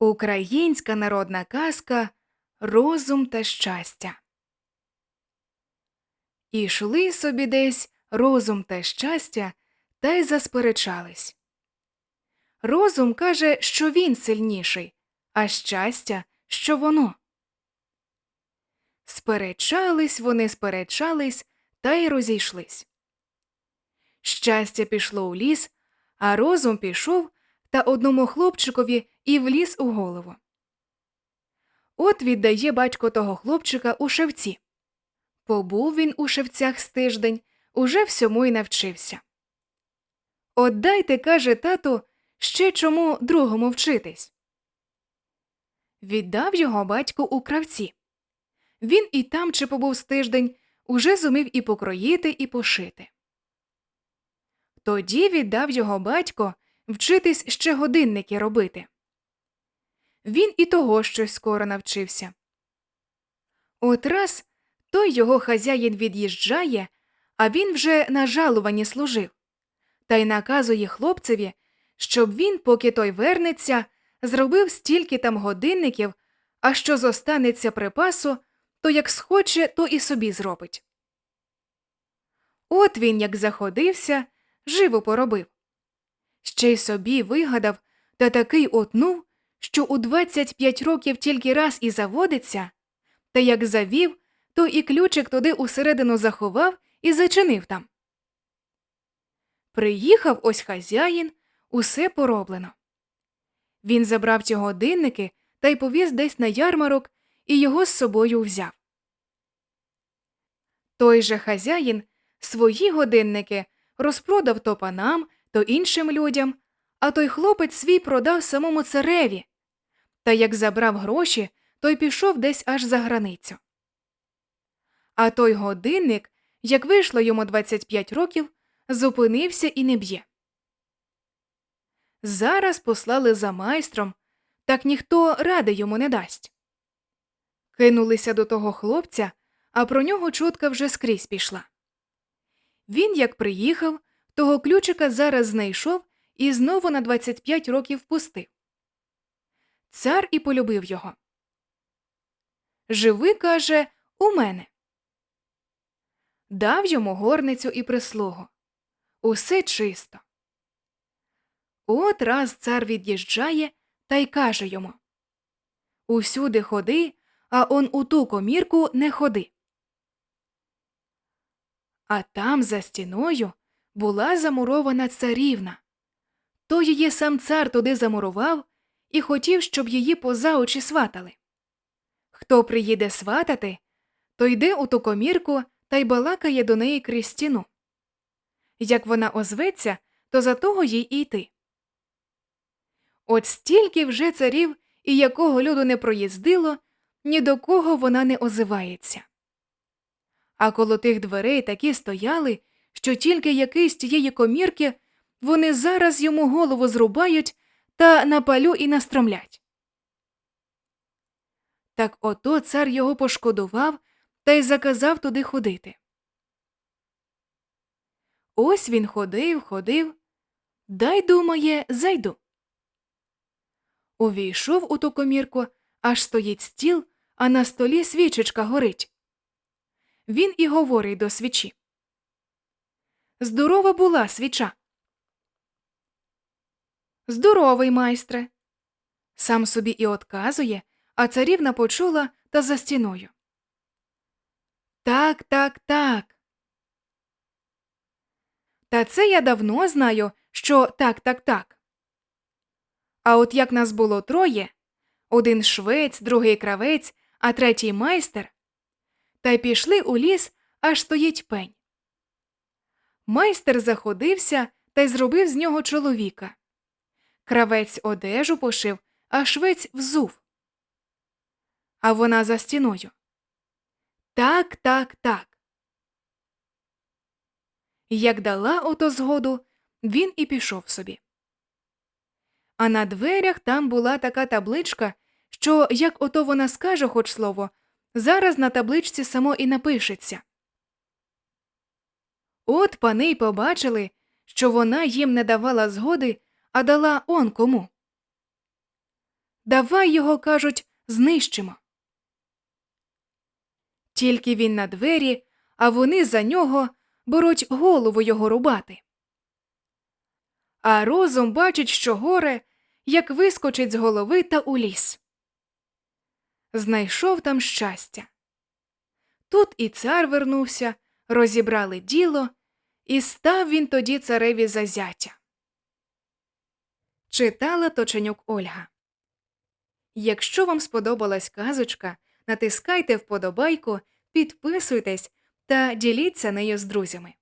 Українська народна казка Розум та щастя. Ішли собі десь розум та щастя та й засперечались. Розум каже, що він сильніший, а щастя, що воно. Сперечались вони, сперечались та й розійшлись. Щастя пішло у ліс, а розум пішов та одному хлопчикові і вліз у голову. От віддає батько того хлопчика у шевці. Побув він у шевцях з тиждень, уже всьому й навчився. От дайте, каже тату, ще чому другому вчитись. Віддав його батько у кравці. Він і там, чи побув з тиждень, уже зумів і покроїти, і пошити. Тоді віддав його батько вчитись ще годинники робити. Він і того щось скоро навчився. От раз той його хазяїн від'їжджає, а він вже на жалуванні служив, та й наказує хлопцеві, щоб він, поки той вернеться, зробив стільки там годинників, а що зостанеться припасу, то як схоче, то і собі зробить. От він, як заходився, живо поробив. Ще й собі вигадав та такий отнув, що у 25 років тільки раз і заводиться, та як завів, то і ключик туди усередину заховав і зачинив там. Приїхав ось хазяїн, усе пороблено. Він забрав ті годинники та й повіз десь на ярмарок і його з собою взяв. Той же хазяїн свої годинники розпродав то панам, то іншим людям, а той хлопець свій продав самому цареві. Та як забрав гроші, той пішов десь аж за границю. А той годинник, як вийшло йому 25 років, зупинився і не б'є. Зараз послали за майстром, так ніхто ради йому не дасть. Кинулися до того хлопця, а про нього чутка вже скрізь пішла. Він, як приїхав, того ключика зараз знайшов і знову на 25 років пустив. Цар і полюбив його. Живи, каже, у мене. Дав йому горницю і прислугу. Усе чисто. От раз цар від'їжджає та й каже йому Усюди ходи, а он у ту комірку не ходи. А там за стіною була замурована царівна. То її сам цар туди замурував і хотів, щоб її поза очі сватали. Хто приїде сватати, то йде у ту комірку та й балакає до неї крізь стіну. Як вона озветься, то за того їй і йти. От стільки вже царів і якого люду не проїздило, ні до кого вона не озивається. А коло тих дверей такі стояли, що тільки якийсь тієї комірки вони зараз йому голову зрубають та на палю і настромлять. Так ото цар його пошкодував та й заказав туди ходити. Ось він ходив, ходив. Дай, думає, зайду. Увійшов у ту комірку, аж стоїть стіл, а на столі свічечка горить. Він і говорить до свічі. Здорова була свіча. Здоровий, майстре. Сам собі і отказує, а царівна почула та за стіною. Так, так, так. Та це я давно знаю, що так, так, так. А от як нас було троє один швець, другий кравець, а третій майстер, та й пішли у ліс, аж стоїть пень. Майстер заходився та й зробив з нього чоловіка. Кравець одежу пошив, а швець взув. А вона за стіною. Так, так, так. Як дала ото згоду, він і пішов собі. А на дверях там була така табличка, що, як ото вона скаже хоч слово, зараз на табличці само і напишеться. От пани й побачили, що вона їм не давала згоди, а дала он кому. Давай його, кажуть, знищимо. Тільки він на двері, а вони за нього беруть голову його рубати. А розум бачить, що горе, як вискочить з голови та у ліс. Знайшов там щастя. Тут і цар вернувся, розібрали діло, і став він тоді цареві за зятя. Читала Точенюк Ольга. Якщо вам сподобалась казочка, натискайте вподобайку, підписуйтесь та діліться нею з друзями.